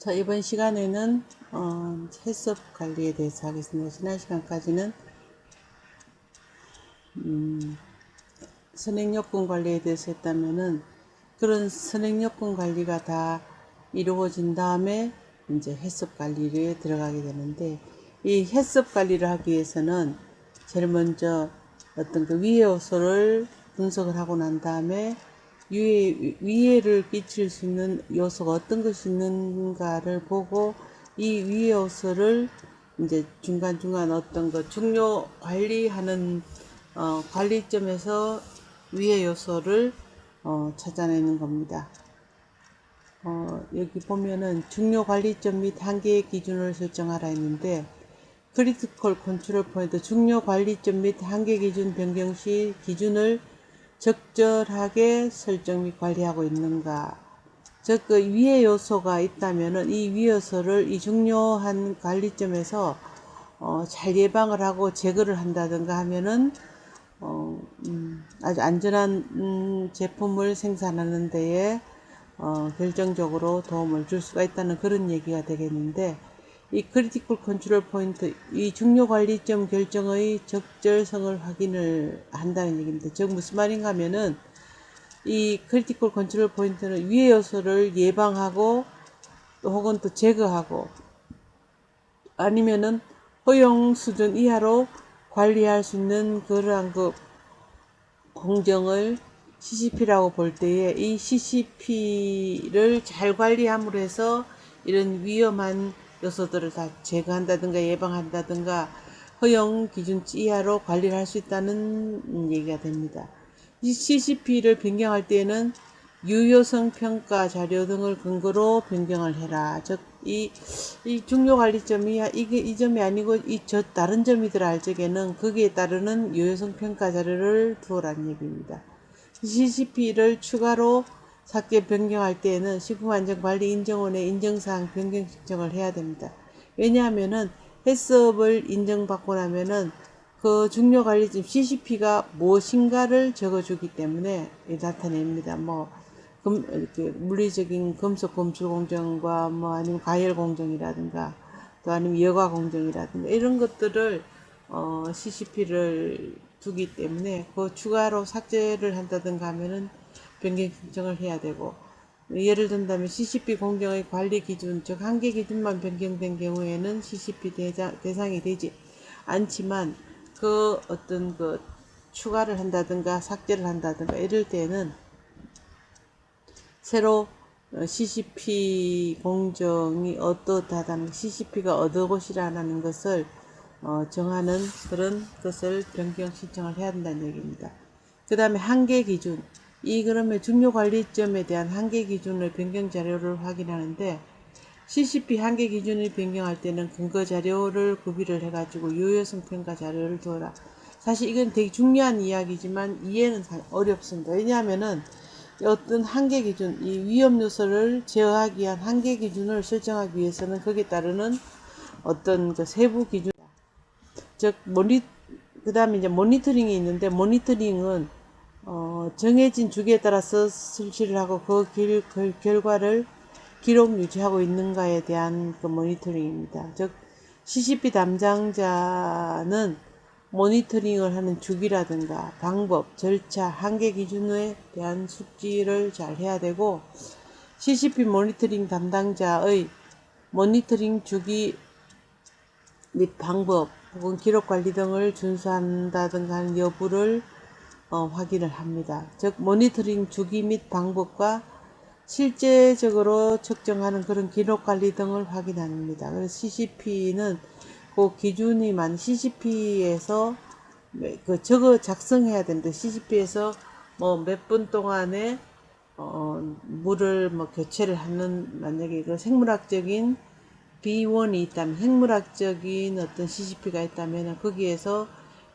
자, 이번 시간에는 어, 해썹 관리에 대해서 하겠습니다. 지난 시간까지는 음, 선행여건 관리에 대해서 했다면은 그런 선행여건 관리가 다 이루어진 다음에 이제 해썹 관리에 들어가게 되는데 이 해썹 관리를 하기 위해서는 제일 먼저 어떤 그 위해 요소를 분석을 하고 난 다음에 위해, 위해를 끼칠 수 있는 요소가 어떤 것이 있는가를 보고 이 위해 요소를 이제 중간중간 어떤 거 중요 관리하는 어, 관리점에서 위해 요소를 어, 찾아내는 겁니다. 어, 여기 보면은 중요 관리점 및 한계의 기준을 설정하라 했는데 크리티컬 컨트롤 포인트 중요 관리점 및 한계 기준 변경 시 기준을 적절하게 설정 및 관리하고 있는가. 즉, 그 위의 요소가 있다면은 이위 요소를 이 중요한 관리점에서 어, 잘 예방을 하고 제거를 한다든가 하면은 어, 음, 아주 안전한 음, 제품을 생산하는 데에 어, 결정적으로 도움을 줄 수가 있다는 그런 얘기가 되겠는데 이 크리티컬 컨트롤 포인트, 이 중요 관리점 결정의 적절성을 확인을 한다는 얘기입니다. 즉 무슨 말인가 하면은 이 크리티컬 컨트롤 포인트는 위의 요소를 예방하고 또 혹은 또 제거하고 아니면은 허용 수준 이하로 관리할 수 있는 그러한 그 공정을 CCP라고 볼 때에 이 CCP를 잘 관리함으로 해서 이런 위험한 요소들을 다 제거한다든가 예방한다든가 허용 기준치 이하로 관리를 할 수 있다는 얘기가 됩니다. 이 CCP를 변경할 때에는 유효성 평가 자료 등을 근거로 변경을 해라. 즉, 이, 이 중요 관리점이, 이게 이 점이 아니고, 이 저 다른 점이더라 할 적에는 거기에 따르는 유효성 평가 자료를 두어라는 얘기입니다. CCP를 추가로 삭제 변경할 때에는 식품안전관리 인정원에 인정사항 변경 신청을 해야 됩니다. 왜냐하면은 해썹을 인정받고 나면은 그 중요관리점 CCP가 무엇인가를 적어주기 때문에 나타냅니다. 뭐 금, 이렇게 물리적인 금속 검출 공정과 뭐 아니면 가열 공정이라든가 또 아니면 여과 공정이라든가 이런 것들을 어, CCP를 두기 때문에 그 추가로 삭제를 한다든가 하면은 변경 신청을 해야 되고 예를 든다면 CCP 공정의 관리 기준 즉 한계 기준만 변경된 경우에는 CCP 대상, 대상이 되지 않지만 그 어떤 그 추가를 한다든가 삭제를 한다든가 이럴 때는 새로 CCP 공정이 어떠하다는 CCP가 어느 곳이라는 것을 어, 정하는 그런 것을 변경 신청을 해야 한다는 얘기입니다. 그 다음에 한계 기준. 이 그러면 중요 관리점에 대한 한계 기준을 변경 자료를 확인하는데 CCP 한계 기준을 변경할 때는 근거 자료를 구비를 해가지고 유효성 평가 자료를 두어라. 사실 이건 되게 중요한 이야기지만 이해는 어렵습니다. 왜냐하면은 어떤 한계 기준, 이 위험 요소를 제어하기 위한 한계 기준을 설정하기 위해서는 거기에 따르는 어떤 그 세부 기준, 즉 모니 그 다음에 이제 모니터링이 있는데 모니터링은 어, 정해진 주기에 따라서 설치를 하고 그 길, 그 결과를 기록 유지하고 있는가에 대한 그 모니터링입니다. 즉 CCP 담당자는 모니터링을 하는 주기라든가 방법, 절차, 한계 기준에 대한 숙지를 잘 해야 되고 CCP 모니터링 담당자의 모니터링 주기 및 방법 혹은 기록 관리 등을 준수한다든가 하는 여부를 어, 확인을 합니다. 즉 모니터링 주기 및 방법과 실제적으로 측정하는 그런 기록 관리 등을 확인합니다. 그래서 CCP는 그 기준이 만 CCP에서 그 적어 작성해야 되는데 CCP에서 뭐 몇 분 동안에 어, 물을 뭐 교체를 하는 만약에 그 생물학적인 B1이 있다면 생물학적인 어떤 CCP가 있다면 거기에서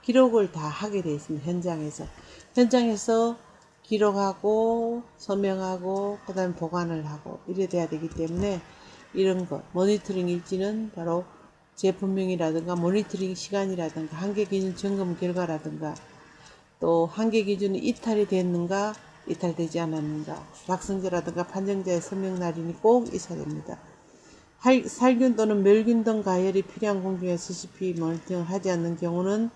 기록을 다 하게 되어 있습니다. 현장에서. 현장에서 기록하고 서명하고 그다음에 보관을 하고 이래 돼야 되기 때문에 이런 것 모니터링 일지는 바로 제품명이라든가 모니터링 시간이라든가 한계 기준 점검 결과라든가 또 한계 기준이 이탈이 됐는가 이탈되지 않았는가 작성자라든가 판정자의 서명 날인이 꼭 있어야 됩니다. 할- 살균 또는 멸균 등 가열이 필요한 공중에 CCP 모니터링을 하지 않는 경우는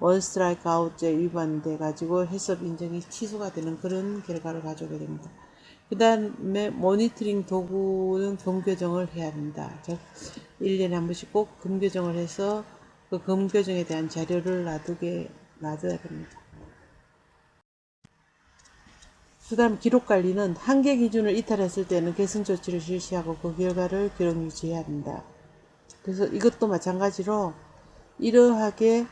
원 스트라이크 아웃제 위반돼 가지고 해썹 인정이 취소가 되는 그런 결과를 가져오게 됩니다. 그 다음에 모니터링 도구는 검교정을 해야 합니다. 즉 1년에 한 번씩 꼭 검교정을 해서 그 검교정에 대한 자료를 놔두게 놔둬야 됩니다. 그 다음 기록 관리는 한계 기준을 이탈했을 때는 개선 조치를 실시하고 그 결과를 기록 유지해야 합니다. 그래서 이것도 마찬가지로 이러하게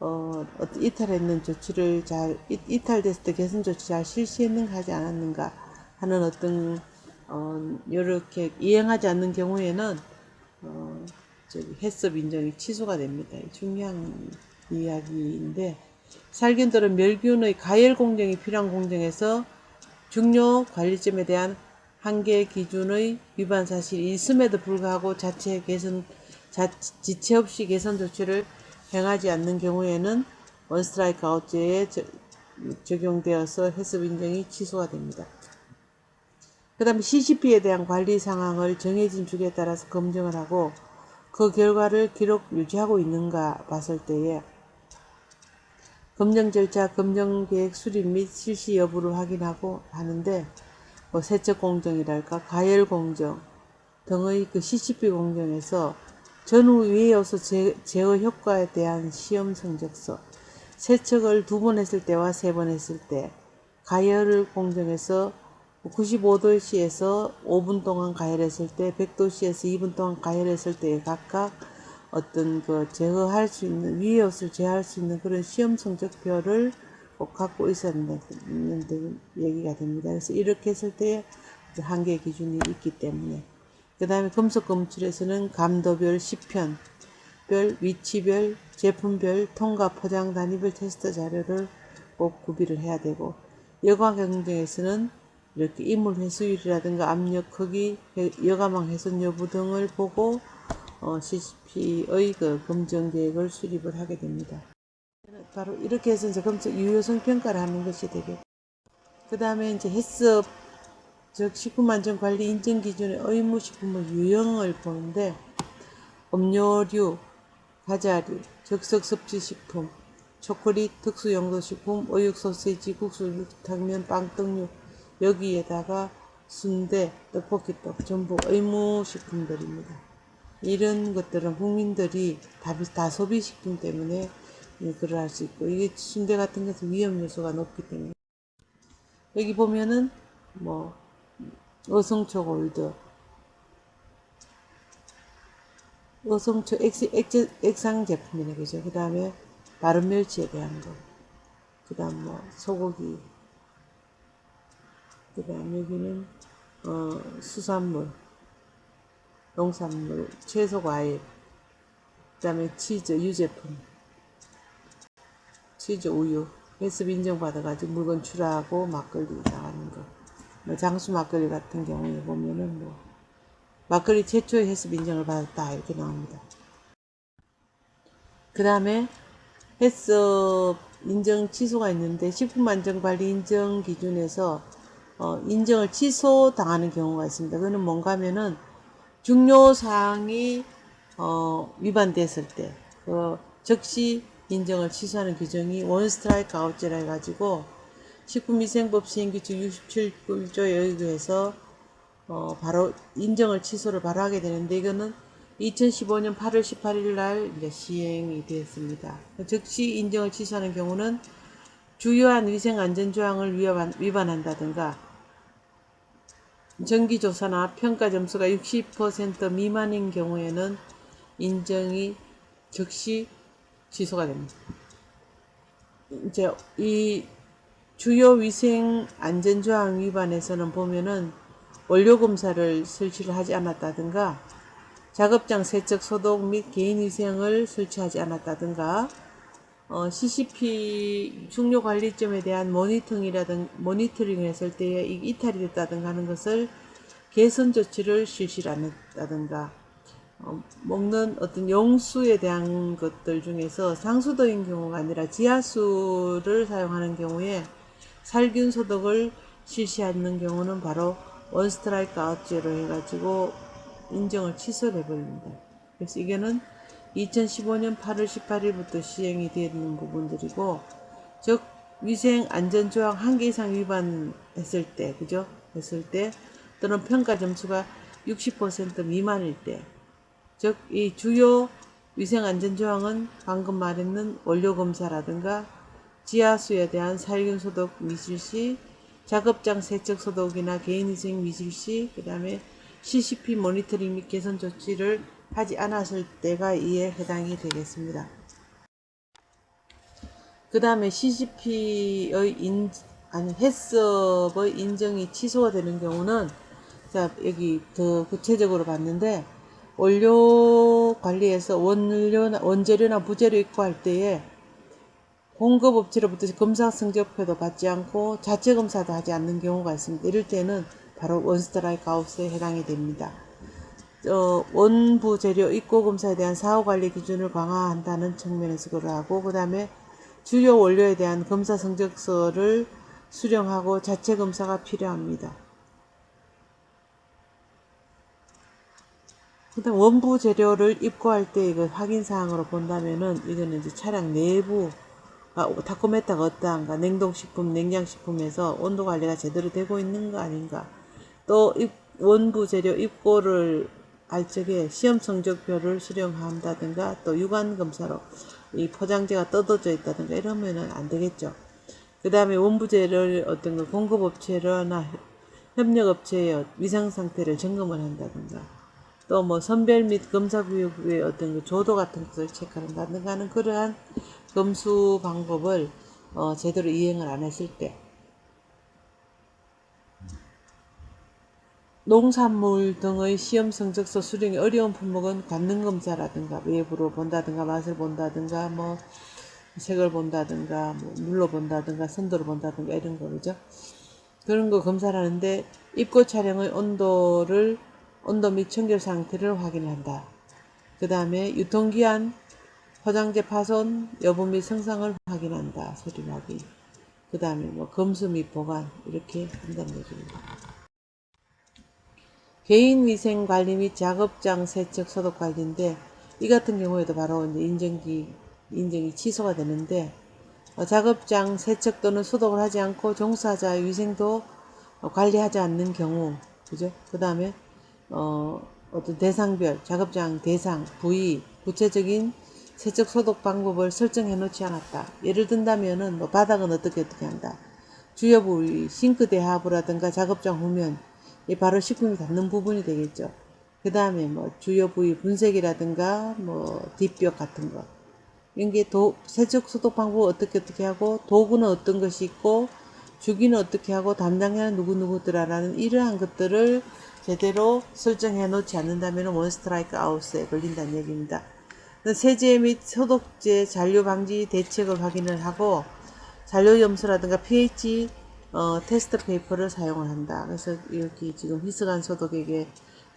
어, 이탈했는 조치를 잘 이- 이탈됐을 때 개선 조치 잘 실시했는가 하지 않았는가 하는 어떤 어, 이렇게 이행하지 않는 경우에는 어, 저기 해썹 인정이 취소가 됩니다. 중요한 이야기인데 살균 또는 멸균의 가열 공정이 필요한 공정에서 중요 관리점에 대한 한계 기준의 위반 사실이 있음에도 불구하고 자체 개선 자, 지체 없이 개선 조치를 행하지 않는 경우에는 원스트라이크 아웃제에 저- 적용되어서 해썹 인정이 취소가 됩니다. 그 다음에 CCP에 대한 관리 상황을 정해진 주기에 따라서 검증을 하고 그 결과를 기록 유지하고 있는가 봤을 때에 검정 절차, 검정 계획 수립 및 실시 여부를 확인하고 하는데 뭐 세척 공정이랄까 가열 공정 등의 그 CCP 공정에서 전후 위에 요소 제, 제어 효과에 대한 시험 성적서 세척을 두 번 했을 때와 세 번 했을 때 가열 공정에서 95도씨에서 5분 동안 가열했을 때 100도씨에서 2분 동안 가열했을 때 각각 어떤 그 제어할 수 있는 위의 옷을 제어할 수 있는 그런 시험 성적표를 꼭 갖고 있었는데 얘기가 됩니다. 그래서 이렇게 했을 때 한계 기준이 있기 때문에 그 다음에 금속 검출에서는 감도별, 시편, 별, 위치별, 제품별, 통과 포장 단위별 테스트 자료를 꼭 구비를 해야 되고 여과 경쟁에서는 이렇게 이물 회수율이라든가 압력 크기, 해- 여가망 훼손 여부 등을 보고 어, CCP의 그 검정 계획을 수립을 하게 됩니다. 바로 이렇게 해서 이제 검증 유효성 평가를 하는 것이 되겠고 그 다음에 이제 헬스업 즉 식품안전 관리 인증 기준의 의무 식품의 유형을 보는데 음료류, 과자류, 적석 섭취 식품, 초콜릿, 특수 용도 식품, 어육, 소세지, 국수, 육탕면, 빵, 떡류 여기에다가 순대, 떡볶이떡 전부 의무 식품들입니다. 이런 것들은 국민들이 다, 소비 식품 때문에 그걸 할 수 있고 이게 순대 같은 것은 위험 요소가 높기 때문에 여기 보면은 뭐 어성초 골드. 어성초 액, 액, 액상 제품이네 그죠? 그 다음에 마른 멸치에 대한 거그 다음 뭐 소고기. 그 다음 여기는 어, 수산물. 농산물. 채소 과일. 그 다음에 치즈 유제품. 치즈 우유. 헬스 인정받아가지고 물건 출하하고 막걸리 거. 뭐 장수 막걸리 같은 경우에 보면은 뭐 막걸리 최초의 헬스 인정을 받았다 이렇게 나옵니다. 그 다음에 헬스 인정 취소가 있는데 식품안전관리 인정 기준에서 어, 인정을 취소 당하는 경우가 있습니다. 그거는 뭔가 하면은 중요 사항이 어, 위반됐을 때, 그 즉시 인정을 취소하는 규정이 원 스트라이크 아웃제라 해가지고 식품위생법 시행규칙 67조에 의거해서 어, 바로 인정을 취소를 바로 하게 되는데 이거는 2015년 8월 18일 날 시행이 되었습니다. 즉시 인정을 취소하는 경우는 주요한 위생안전조항을 위반, 위반한다든가 정기조사나 평가 점수가 60% 미만인 경우에는 인정이 즉시 취소가 됩니다. 이제 이 주요 위생 안전조항 위반에서는 보면은 원료 검사를 설치를 하지 않았다든가 작업장 세척 소독 및 개인 위생을 설치하지 않았다든가 어, CCP 중요 관리점에 대한 모니터링이라든 모니터링을 했을 때에 이- 이탈이 됐다든가 하는 것을 개선 조치를 실시를 안 했다든가 어, 먹는 어떤 용수에 대한 것들 중에서 상수도인 경우가 아니라 지하수를 사용하는 경우에 살균 소독을 실시하는 경우는 바로 원스트라이크 아웃제로 해가지고 인정을 취소를 해버립니다. 그래서 이거는 2015년 8월 18일부터 시행이 되는 부분들이고, 즉, 위생 안전 조항 한 개 이상 위반했을 때, 그죠? 했을 때, 또는 평가 점수가 60% 미만일 때, 즉, 이 주요 위생 안전 조항은 방금 말했는 원료 검사라든가 지하수에 대한 살균 소독 미실시, 작업장 세척 소독이나 개인위생 미실시, 그 다음에 CCP 모니터링 및 개선 조치를 하지 않았을 때가 이에 해당이 되겠습니다. 그 다음에 CCP의 인, 아니, 해썹의 인정이 취소가 되는 경우는, 자, 여기 더 구체적으로 봤는데, 원료 관리에서 원료나, 원재료나 부재료 입고할 때에 공급업체로부터 검사 성적표도 받지 않고 자체 검사도 하지 않는 경우가 있습니다. 이럴 때는 바로 원스트라이크 아웃에 해당이 됩니다. 어, 원부 재료 입고 검사에 대한 사후 관리 기준을 강화한다는 측면에서 그걸 하고 그 다음에 주요 원료에 대한 검사 성적서를 수령하고 자체 검사가 필요합니다. 그다음 원부 재료를 입고할 때 이거 확인 사항으로 본다면은 이거는 이제 차량 내부 아, 타코메타가 어떠한가 냉동식품, 냉장식품에서 온도 관리가 제대로 되고 있는 거 아닌가 또 입- 원부 재료 입고를 할 적에 시험 성적표를 수령한다든가 또 유관 검사로 이 포장재가 뜯어져 있다든가 이러면은 안 되겠죠. 그 다음에 원부 재료를 어떤 거 공급업체나 협력업체의 위상 상태를 점검을 한다든가 또 뭐 선별 및 검사 구역의 어떤 그 조도 같은 것을 체크한다든가 하는 그러한 검수 방법을 어, 제대로 이행을 안 했을 때 농산물 등의 시험 성적서 수령이 어려운 품목은 관능 검사라든가 외부로 본다든가 맛을 본다든가 뭐 색을 본다든가 뭐 물로 본다든가 선도를 본다든가 이런 거 그죠? 그런 거 검사를 하는데 입고 차량의 온도를 온도 및 청결 상태를 확인한다. 그 다음에 유통기한, 포장재 파손 여부 및 성상을 확인한다. 소리 확인. 그 다음에 뭐 검수 및 보관 이렇게 한다는 얘기입니다. 개인 위생 관리 및 작업장 세척 소독 관리인데 이 같은 경우에도 바로 이제 인정기 인정이 취소가 되는데 어, 작업장 세척 또는 소독을 하지 않고 종사자의 위생도 어, 관리하지 않는 경우 그죠? 그 다음에 어, 어떤 대상별 작업장 대상 부위 구체적인 세척 소독 방법을 설정해 놓지 않았다. 예를 든다면은 뭐 바닥은 어떻게 어떻게 한다. 주요 부위 싱크대 하부라든가 작업장 후면 이 바로 식품이 닿는 부분이 되겠죠. 그 다음에 뭐 주요 부위 분쇄기라든가 뭐 뒷벽 같은 거. 이런 게 도, 세척 소독 방법 어떻게 어떻게 하고 도구는 어떤 것이 있고 주기는 어떻게 하고 담당자는 누구누구더라라는 이러한 것들을 제대로 설정해 놓지 않는다면 원 스트라이크 아웃에 걸린다는 얘기입니다. 세제 및 소독제 잔류 방지 대책을 확인을 하고 잔류 염소라든가 pH 어, 테스트 페이퍼를 사용을 한다. 그래서 여기 지금 희석한 소독액에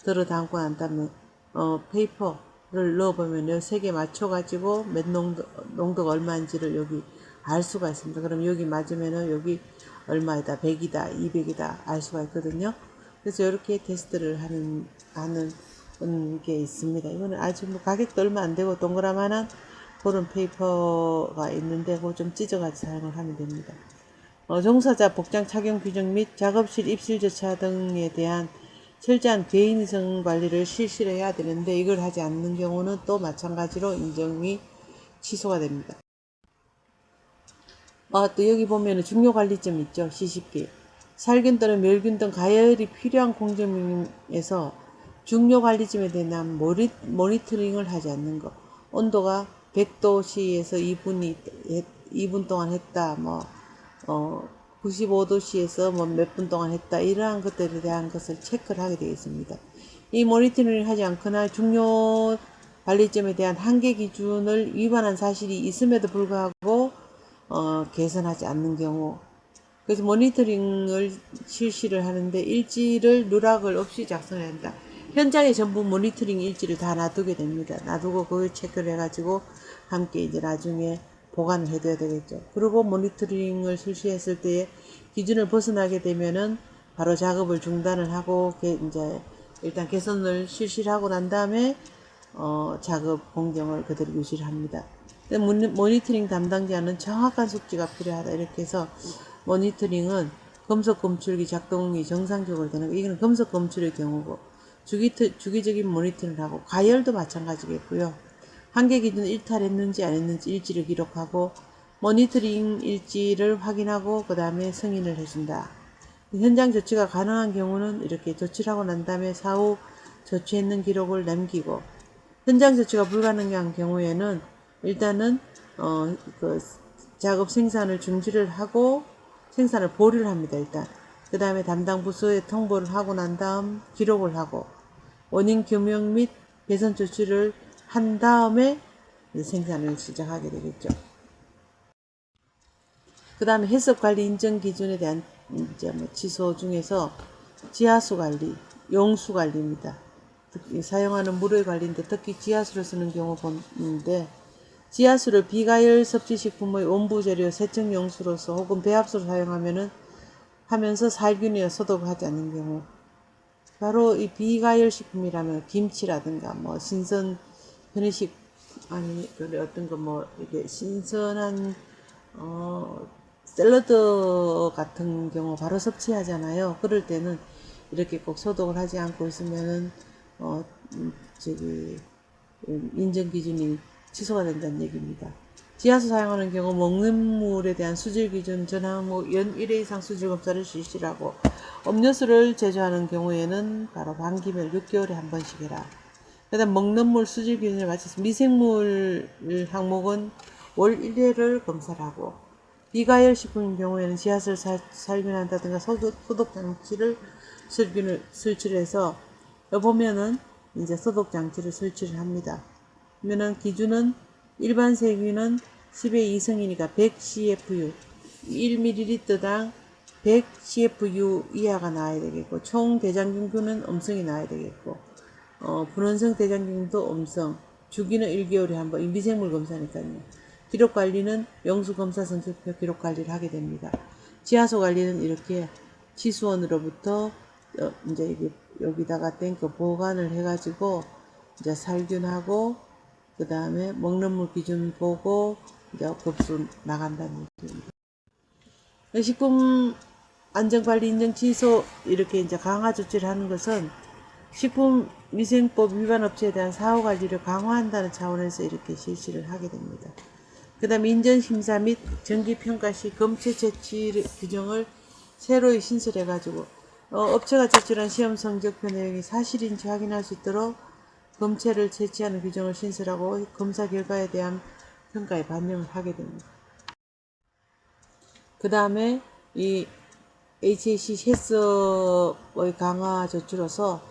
들어 담고 난 다음에 어, 페이퍼를 넣어보면요. 세개 맞춰가지고 몇 농도, 농도가 얼마인지를 여기 알 수가 있습니다. 그럼 여기 맞으면은 여기 얼마이다, 100이다, 200이다 알 수가 있거든요. 그래서 이렇게 테스트를 하는, 하는 게 있습니다. 이거는 아주 뭐 가격도 얼마 안 되고 동그라만한 그런 페이퍼가 있는데 그거 좀 찢어가지고 사용을 하면 됩니다. 어, 종사자 복장 착용 규정 및 작업실 입실 절차 등에 대한 철저한 개인위생 관리를 실시를 해야 되는데 이걸 하지 않는 경우는 또 마찬가지로 인정이 취소가 됩니다. 어, 또 여기 보면은 중요 관리점 있죠. CCP. 살균 또는 멸균 등 가열이 필요한 공정에서 중요 관리점에 대한 모리, 모니터링을 하지 않는 것. 온도가 100도씨에서 2분이, 2분 동안 했다. 뭐, 어, 95도씨에서 뭐 몇 분 동안 했다. 이러한 것들에 대한 것을 체크를 하게 되겠습니다. 이 모니터링을 하지 않거나 중요 관리점에 대한 한계 기준을 위반한 사실이 있음에도 불구하고 어, 개선하지 않는 경우 그래서 모니터링을 실시를 하는데 일지를 누락을 없이 작성해야 한다. 현장에 전부 모니터링 일지를 다 놔두게 됩니다. 놔두고 그걸 체크를 해가지고 함께 이제 나중에 보관을 해둬야 되겠죠. 그리고 모니터링을 실시했을 때에 기준을 벗어나게 되면은 바로 작업을 중단을 하고 그 이제 일단 개선을 실시를 하고 난 다음에 어, 작업 공정을 그대로 유지를 합니다. 모니터링 담당자는 정확한 숙지가 필요하다 이렇게 해서 모니터링은 금속 검출기 작동이 정상적으로 되는 거 이거는 금속 검출의 경우고 주기, 주기적인 모니터링을 하고 가열도 마찬가지겠고요. 한계 기준 일탈했는지 안 했는지 일지를 기록하고 모니터링 일지를 확인하고 그 다음에 승인을 해준다. 현장 조치가 가능한 경우는 이렇게 조치를 하고 난 다음에 사후 조치했는 기록을 남기고 현장 조치가 불가능한 경우에는 일단은 어, 그 작업 생산을 중지를 하고 생산을 보류를 합니다. 일단 그 다음에 담당 부서에 통보를 하고 난 다음 기록을 하고 원인 규명 및 개선 조치를 한 다음에 생산을 시작하게 되겠죠. 그 다음에 해썹 관리 인정 기준에 대한 이제 뭐 취소 중에서 지하수 관리, 용수 관리입니다. 사용하는 물의 관리인데 특히 지하수를 쓰는 경우 보는데 지하수를 비가열 섭취식품의 원부 재료 세척 용수로서 혹은 배합수로 사용하면은 하면서 살균이나 소독하지 않는 경우 바로 이 비가열 식품이라면 김치라든가 뭐 신선 편의식 아니 그 어떤 거 뭐 이게 신선한 어 샐러드 같은 경우 바로 섭취하잖아요. 그럴 때는 이렇게 꼭 소독을 하지 않고 있으면은 어 음, 저기 음, 인정 기준이 취소가 된다는 얘기입니다. 지하수 사용하는 경우 먹는 물에 대한 수질 기준 전 항목 연 1회 이상 수질 검사를 실시를 하고 음료수를 제조하는 경우에는 바로 반기별 6개월에 한 번씩 해라. 그다음 먹는 물 수질 기준을 맞춰서 미생물 항목은 월 1회를 검사를 하고 비가열 식품인 경우에는 지하수를 살, 살균한다든가 소독, 소독 장치를 설균을 설치해서 보면은 이제 소독 장치를 설치를 합니다. 그러면은 기준은 일반 세균은 10의 2성이니까 100 CFU 1ml당 100 CFU 이하가 나와야 되겠고 총 대장균균은 음성이 나와야 되겠고 어, 분원성 대장균도 음성 주기는 1개월에 한번 미생물 검사니까요. 기록 관리는 영수 검사 성적표 기록 관리를 하게 됩니다. 지하수 관리는 이렇게 치수원으로부터 어, 이제 이게 여기다가 땡겨 보관을 해가지고 이제 살균하고 그 다음에 먹는 물 기준 보고 이제 급수 나간다는 얘기입니다. 식품 안전관리 인증 취소 이렇게 이제 강화 조치를 하는 것은 식품위생법 위반 업체에 대한 사후 관리를 강화한다는 차원에서 이렇게 실시를 하게 됩니다. 그 다음 인전심사 및 정기평가 시 검체 채취 규정을 새로이 신설해가지고 어, 업체가 제출한 시험 성적표 내용이 사실인지 확인할 수 있도록 검체를 채취하는 규정을 신설하고 검사 결과에 대한 평가에 반영을 하게 됩니다. 그 다음에 이 HAC 해썹의 강화 조치로서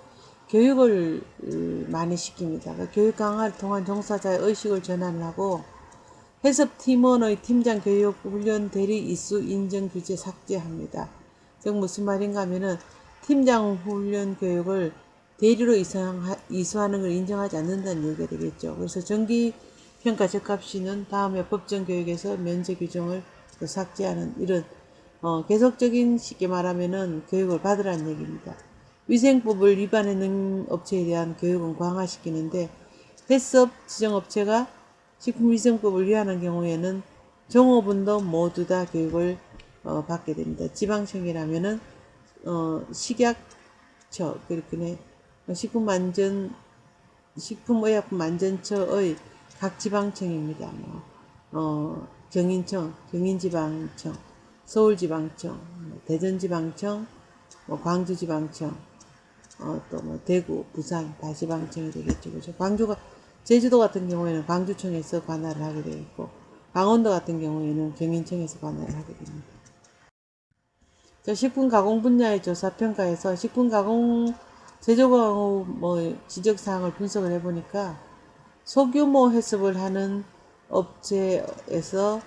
교육을 음, 많이 시킵니다. 그 교육 강화를 통한 종사자의 의식을 전환을 하고 해썹 팀원의 팀장 교육 훈련 대리 이수 인정 규제 삭제합니다. 즉 무슨 말인가 하면은 팀장 훈련 교육을 대리로 이수하는 걸 인정하지 않는다는 얘기가 되겠죠. 그래서 정기 평가 적합 시는 다음에 법정 교육에서 면제 규정을 또 삭제하는 이런 어, 계속적인 쉽게 말하면은 교육을 받으라는 얘기입니다. 위생법을 위반하는 업체에 대한 교육은 강화시키는데 해썹 지정업체가 식품위생법을 위반한 경우에는 종업원도 모두 다 교육을 어, 받게 됩니다. 지방청이라면은 어, 식약처 그렇게 식품안전 식품의약품안전처의 각 지방청입니다. 뭐, 어, 경인청, 경인지방청, 서울지방청, 뭐 대전지방청, 뭐 광주지방청, 어, 또뭐 대구, 부산, 다지방청이 되겠죠. 그죠? 광주가, 제주도 같은 경우에는 광주청에서 관할을 하게 되겠고, 강원도 같은 경우에는 경인청에서 관할을 하게 됩니다. 자, 식품 가공 분야의 조사 평가에서 식품 가공 제조광 뭐 지적 사항을 분석을 해보니까 소규모 해썹을 하는 업체에서는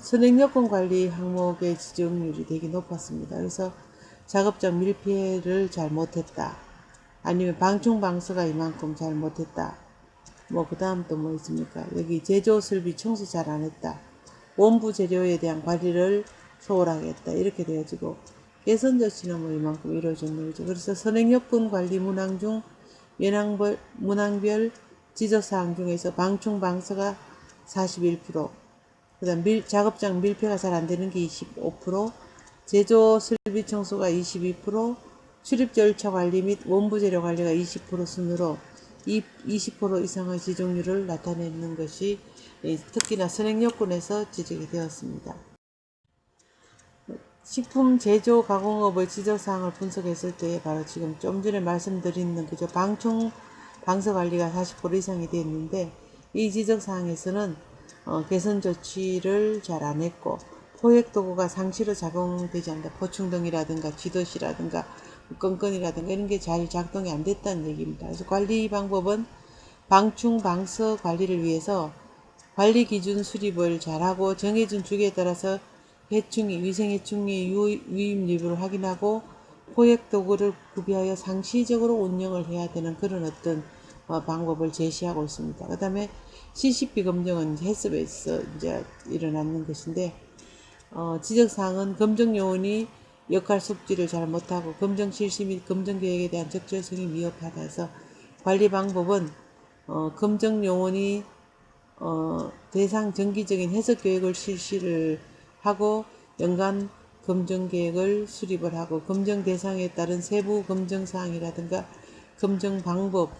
선행여건 관리 항목의 지정률이 되게 높았습니다. 그래서 작업장 밀폐를 잘 못했다. 아니면 방충 방수가 이만큼 잘 못했다. 뭐 그 다음 또 뭐 있습니까? 여기 제조 설비 청소 잘 안 했다. 원부 재료에 대한 관리를 소홀하게 했다. 이렇게 되어지고 개선 조치는 뭐 이만큼 이루어졌는 거죠. 그래서 선행여건 관리 문항 중 면항별, 문항별 지적사항 중에서 방충 방서가 41%, 그 다음 밀, 작업장 밀폐가 잘 안 되는 게 25%, 제조 설비 청소가 22%, 출입 절차 관리 및 원부 재료 관리가 20% 순으로 이20% 이상의 지정률을 나타내는 것이 예, 특히나 선행여건에서 지적이 되었습니다. 식품 제조 가공업의 지적사항을 분석했을 때 바로 지금 좀 전에 말씀드린 그저 방충 방서 관리가 40% 이상이 됐는데 이 지적사항에서는 어, 개선 조치를 잘 안 했고 포획 도구가 상시로 작동되지 않는다. 포충등이라든가 쥐덫이라든가 끈끈이라든가 이런 게 잘 작동이 안 됐다는 얘기입니다. 그래서 관리 방법은 방충 방서 관리를 위해서 관리 기준 수립을 잘하고 정해진 주기에 따라서 해충이 위생해충이 유입 여부를 확인하고 포획 도구를 구비하여 상시적으로 운영을 해야 되는 그런 어떤 어, 방법을 제시하고 있습니다. 그 다음에 CCP 검정은 해썹에서 이제 일어나는 것인데 어, 지적사항은 검정 요원이 역할 숙지를 잘 못하고 검정 실시 및 검정 계획에 대한 적절성이 미흡하다서 관리 방법은 어, 검정 요원이 어, 대상 정기적인 해석 계획을 실시를 하고 연간 검정 계획을 수립을 하고 검정 대상에 따른 세부 검정 사항이라든가 검정 방법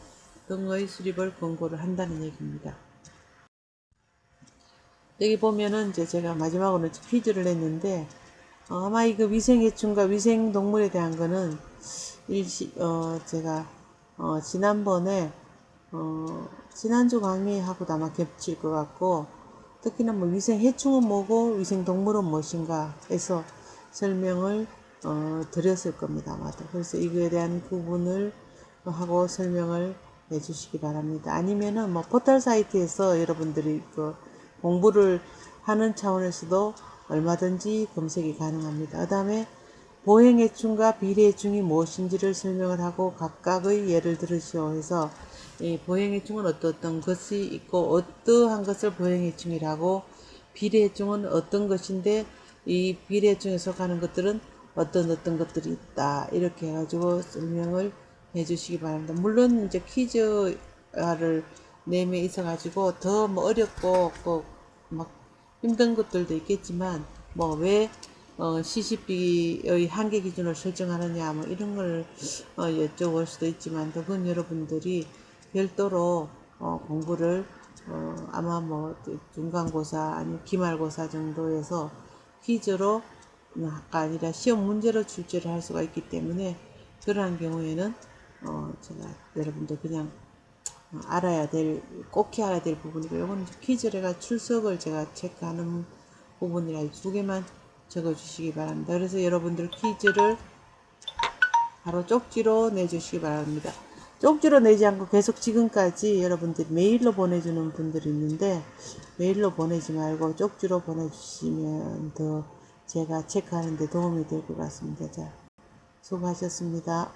등의 수립을 권고를 한다는 얘기입니다. 여기 보면은 이제 제가 마지막으로 퀴즈를 냈는데 어, 아마 이거 위생해충과 위생동물에 대한 거는 일시 어 제가 어 지난번에 어 지난주 강의하고도 아마 겹칠 것 같고 특히나 뭐 위생 해충은 뭐고 위생 동물은 무엇인가 해서 설명을 어 드렸을 겁니다 아마도 그래서 이거에 대한 구분을 하고 설명을 해주시기 바랍니다 아니면은 뭐 포털 사이트에서 여러분들이 그 공부를 하는 차원에서도 얼마든지 검색이 가능합니다. 그 다음에 보행해충과 비례해충이 무엇인지를 설명을 하고 각각의 예를 들으시오 해서 이 보행해충은 어떤 것이 있고 어떠한 것을 보행해충이라고 비례해충은 어떤 것인데 이 비례해충에 속하는 것들은 어떤 어떤 것들이 있다 이렇게 해가지고 설명을 해주시기 바랍니다. 물론 이제 퀴즈를 내에 있어 가지고 더 뭐 어렵고 꼭막 힘든 것들도 있겠지만 뭐왜 어, CCB의 한계 기준을 설정하느냐 뭐 이런 걸 어, 여쭤볼 수도 있지만 그건 여러분들이 별도로 어, 공부를 어, 아마 뭐 중간고사 아니면 기말고사 정도에서 퀴즈로 아까 아니라 시험 문제로 출제를 할 수가 있기 때문에 그러한 경우에는 어, 제가 여러분들 그냥 어, 알아야 될, 꼭 알아야 될 부분이고, 요거는 퀴즈가 출석을 제가 체크하는 부분이라 두 개만 적어 주시기 바랍니다. 그래서 여러분들 퀴즈를 바로 쪽지로 내주시기 바랍니다. 쪽지로 내지 않고 계속 지금까지 여러분들이 메일로 보내주는 분들이 있는데, 메일로 보내지 말고 쪽지로 보내주시면 더 제가 체크하는 데 도움이 될 것 같습니다. 자, 수고하셨습니다.